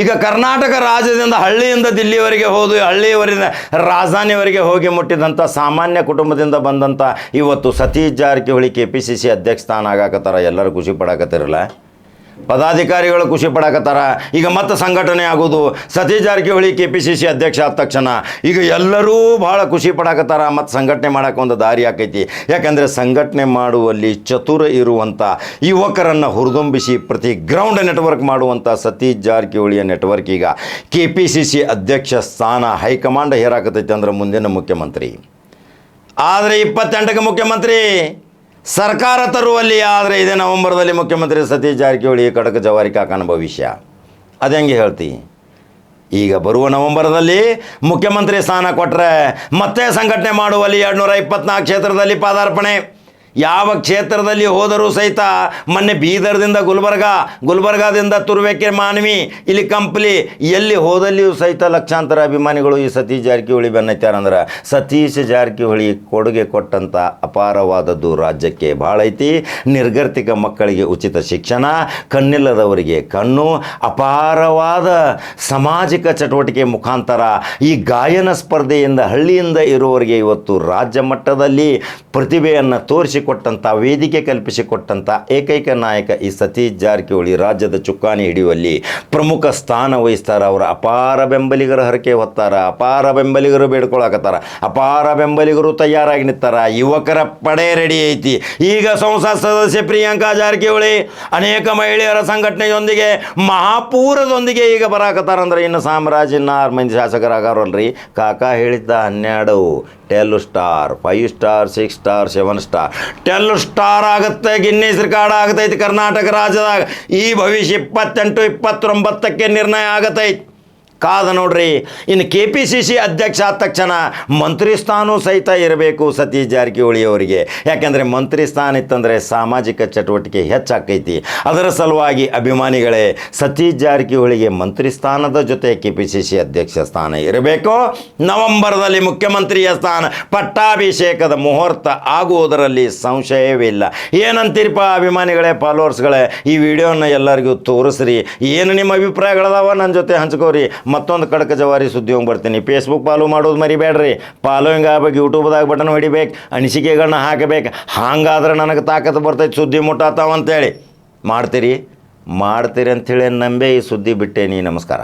ಈಗ ಕರ್ನಾಟಕ ರಾಜ್ಯದಿಂದ ಹಳ್ಳಿಯಿಂದ ದಿಲ್ಲಿವರೆಗೆ ಹೋದು ಹಳ್ಳಿಯವರಿಂದ ರಾಜಧಾನಿಯವರೆಗೆ ಹೋಗಿ ಮುಟ್ಟಿದಂಥ ಸಾಮಾನ್ಯ ಕುಟುಂಬದಿಂದ ಬಂದಂಥ ಇವತ್ತು Satish Jarkiholi K P C C ಅಧ್ಯಕ್ಷ ಸ್ಥಾನ ಆಗಾಕತ್ತಾರ. ಎಲ್ಲರೂ ಖುಷಿ ಪಡಾಕತ್ತಿರಲ್ಲ? ಪದಾಧಿಕಾರಿಗಳು ಖುಷಿ ಪಡಕತ್ತಾರ. ಈಗ ಮತ್ತೆ ಸಂಘಟನೆ ಆಗೋದು. Satish Jarkiholi K P C C ಅಧ್ಯಕ್ಷ ಆದ ತಕ್ಷಣ ಈಗ ಎಲ್ಲರೂ ಭಾಳ ಖುಷಿ ಪಡಕತ್ತಾರ. ಮತ್ತು ಸಂಘಟನೆ ಮಾಡೋಕೆ ಒಂದು ದಾರಿ ಆಕೈತಿ. ಯಾಕಂದರೆ ಸಂಘಟನೆ ಮಾಡುವಲ್ಲಿ ಚತುರ ಇರುವಂಥ ಯುವಕರನ್ನು ಹುರಿದುಂಬಿಸಿ ಪ್ರತಿ ಗ್ರೌಂಡ್ ನೆಟ್ವರ್ಕ್ ಮಾಡುವಂಥ ಸತೀಶ್ ಜಾರಕಿಹೊಳಿಯ ನೆಟ್ವರ್ಕ್ ಈಗ ಕೆ ಪಿ ಸಿ ಸಿ ಅಧ್ಯಕ್ಷ ಸ್ಥಾನ ಹೈಕಮಾಂಡ್ ಹೇರಾಕತೈತಿ ಅಂದ್ರೆ ಮುಂದಿನ ಮುಖ್ಯಮಂತ್ರಿ. ಆದರೆ ಇಪ್ಪತ್ತೆಂಟಕ್ಕೆ ಮುಖ್ಯಮಂತ್ರಿ ಸರ್ಕಾರ ತರುವಲ್ಲಿ ಆದರೆ ಇದೇ ನವೆಂಬರ್ದಲ್ಲಿ ಮುಖ್ಯಮಂತ್ರಿ ಸತೀಶ್ ಜಾರಕಿಹೊಳಿ ಕಡಕ ಜವಾರಿ ಕಾಕನ ಭವಿಷ್ಯ. ಅದು ಹೆಂಗೆ ಹೇಳ್ತಿ? ಈಗ ಬರುವ ನವೆಂಬರ್ದಲ್ಲಿ ಮುಖ್ಯಮಂತ್ರಿ ಸ್ಥಾನ ಕೊಟ್ಟರೆ ಮತ್ತೆ ಸಂಘಟನೆ ಮಾಡುವಲ್ಲಿ ಎರಡು ಕ್ಷೇತ್ರದಲ್ಲಿ ಪಾದಾರ್ಪಣೆ. ಯಾವ ಕ್ಷೇತ್ರದಲ್ಲಿ ಹೋದರೂ ಸಹಿತ ಮೊನ್ನೆ ಬೀದರ್ದಿಂದ ಗುಲ್ಬರ್ಗ, ಗುಲ್ಬರ್ಗಾದಿಂದ ತುರುವೇಕೆ ಮಾನವಿ ಇಲ್ಲಿ ಕಂಪ್ಲಿ ಎಲ್ಲಿ ಹೋದಲ್ಲಿಯೂ ಸಹಿತ ಲಕ್ಷಾಂತರ ಅಭಿಮಾನಿಗಳು ಈ ಸತೀಶ್ ಜಾರಕಿಹೊಳಿ ಬೆನ್ನೈತ್ಯಾರಂದ್ರೆ ಸತೀಶ್ ಜಾರಕಿಹೊಳಿ ಕೊಡುಗೆ ಕೊಟ್ಟಂಥ ಅಪಾರವಾದದ್ದು ರಾಜ್ಯಕ್ಕೆ ಭಾಳ ಐತಿ. ನಿರ್ಗರ್ತಿಕ ಮಕ್ಕಳಿಗೆ ಉಚಿತ ಶಿಕ್ಷಣ, ಕಣ್ಣಿಲ್ಲದವರಿಗೆ ಕಣ್ಣು, ಅಪಾರವಾದ ಸಾಮಾಜಿಕ ಚಟುವಟಿಕೆ ಮುಖಾಂತರ ಈ ಗಾಯನ ಸ್ಪರ್ಧೆಯಿಂದ ಹಳ್ಳಿಯಿಂದ ಇರುವವರಿಗೆ ಇವತ್ತು ರಾಜ್ಯ ಮಟ್ಟದಲ್ಲಿ ಪ್ರತಿಭೆಯನ್ನು ತೋರಿಸಿಕೊಟ್ಟಂಥ ವೇದಿಕೆ ಕಲ್ಪಿಸಿಕೊಟ್ಟಂಥ ಏಕೈಕ ನಾಯಕ ಈ ಸತೀಶ್ ಜಾರಕಿಹೊಳಿ ರಾಜ್ಯದ ಚುಕ್ಕಾಣಿ ಹಿಡಿಯುವಲ್ಲಿ ಪ್ರಮುಖ ಸ್ಥಾನ ವಹಿಸ್ತಾರ. ಅವರ ಅಪಾರ ಬೆಂಬಲಿಗರ ಹರಕೆ ಹೊತ್ತಾರ, ಅಪಾರ ಬೆಂಬಲಿಗರು ಬೇಡ್ಕೊಳಕತ್ತಾರ, ಅಪಾರ ಬೆಂಬಲಿಗರು ತಯಾರಾಗಿ ನಿಂತಾರ. ಯುವಕರ ಪಡೆ ರೆಡಿ ಐತಿ. ಈಗ ಸಂಸತ್ ಸದಸ್ಯ ಪ್ರಿಯಾಂಕಾ ಜಾರಕಿಹೊಳಿ ಅನೇಕ ಮಹಿಳೆಯರ ಸಂಘಟನೆಯೊಂದಿಗೆ, ಮಹಾಪೂರದೊಂದಿಗೆ ಈಗ ಬರಾಕತ್ತಾರ ಅಂದ್ರೆ ಇನ್ನು ಸಾಮ್ರಾಜ್ಯನ ಆರು ಮಂದಿ ಶಾಸಕರಾಗಾರಲ್ರಿ ಕಾಕಾ ಹೇಳಿದ್ದ ಹನ್ನೆರಡು, ten star, five star, six star, seven star. Ten star ಆಗುತ್ತೆ ಗಿನ್ನಿಸ್ ರೆಕಾರ್ಡ್ ಆಗತೈತಿ ಕರ್ನಾಟಕ ರಾಜ್ಯದಾಗ. ಈ ಭವಿಷ್ಯ ಇಪ್ಪತ್ತೆಂಟು ಇಪ್ಪತ್ತೊಂಬತ್ತಕ್ಕೆ ನಿರ್ಣಯ ಆಗತೈತಿ. ಕಾದ ನೋಡ್ರಿ. ಇನ್ನು ಕೆ ಪಿ ಸಿ ಸಿ ಅಧ್ಯಕ್ಷ ಆದ ತಕ್ಷಣ ಮಂತ್ರಿ ಸ್ಥಾನ ಸಹಿತ ಇರಬೇಕು ಸತೀಶ್ ಜಾರಕಿಹೊಳಿ ಅವರಿಗೆ. ಯಾಕೆಂದರೆ ಮಂತ್ರಿ ಸ್ಥಾನ ಇತ್ತಂದರೆ ಸಾಮಾಜಿಕ ಚಟುವಟಿಕೆ ಹೆಚ್ಚಾಕೈತಿ ಅದರ ಸಲುವಾಗಿ ಅಭಿಮಾನಿಗಳೇ, ಸತೀಶ್ ಜಾರಕಿಹೊಳಿಗೆ ಮಂತ್ರಿ ಸ್ಥಾನದ ಜೊತೆ ಕೆ ಪಿ ಸಿ ಸಿ ಅಧ್ಯಕ್ಷ ಸ್ಥಾನ ಇರಬೇಕು. ನವೆಂಬರ್ದಲ್ಲಿ ಮುಖ್ಯಮಂತ್ರಿಯ ಸ್ಥಾನ. ಪಟ್ಟಾಭಿಷೇಕದ ಮುಹೂರ್ತ ಆಗುವುದರಲ್ಲಿ ಸಂಶಯವಿಲ್ಲ. ಏನಂತೀರಿಪ್ಪ ಅಭಿಮಾನಿಗಳೇ ಫಾಲೋವರ್ಸ್ಗಳೇ ಈ ವಿಡಿಯೋನ ಎಲ್ಲರಿಗೂ ತೋರಿಸ್ರಿ. ಏನು ನಿಮ್ಮ ಅಭಿಪ್ರಾಯಗಳದಾವ? ನನ್ನ ಜೊತೆ ಹಂಚ್ಕೋರಿ. ಮತ್ತೊಂದು ಕಡಕ ಜವಾರಿ ಸುದ್ದಿ ಹೋಗಿ ಬರ್ತೀನಿ. ಫೇಸ್ಬುಕ್ ಫಾಲೋ ಮಾಡೋದು ಮರಿಬೇಡ್ರಿ. ಫಾಲೋಯಿಂಗ್ ಆಗ್ಬೇಕು? ಯೂಟ್ಯೂಬ್ದಾಗ ಬಟನ್ ಹೊಡಿಬೇಕು. ಅನಿಸಿಕೆಗಳನ್ನ ಹಾಕಬೇಕು. ಹಾಗಾದ್ರೆ ನನಗೆ ತಾಕತ್ತು ಬರ್ತೈತೆ ಸುದ್ದಿ ಮುಟ್ಟಾತಾವ ಅಂತೇಳಿ. ಮಾಡ್ತೀರಿ? ಮಾಡ್ತೀರಿ ಅಂಥೇಳಿ ನಂಬೆ ಈ ಸುದ್ದಿ ಬಿಟ್ಟೇನಿ ನಮಸ್ಕಾರ.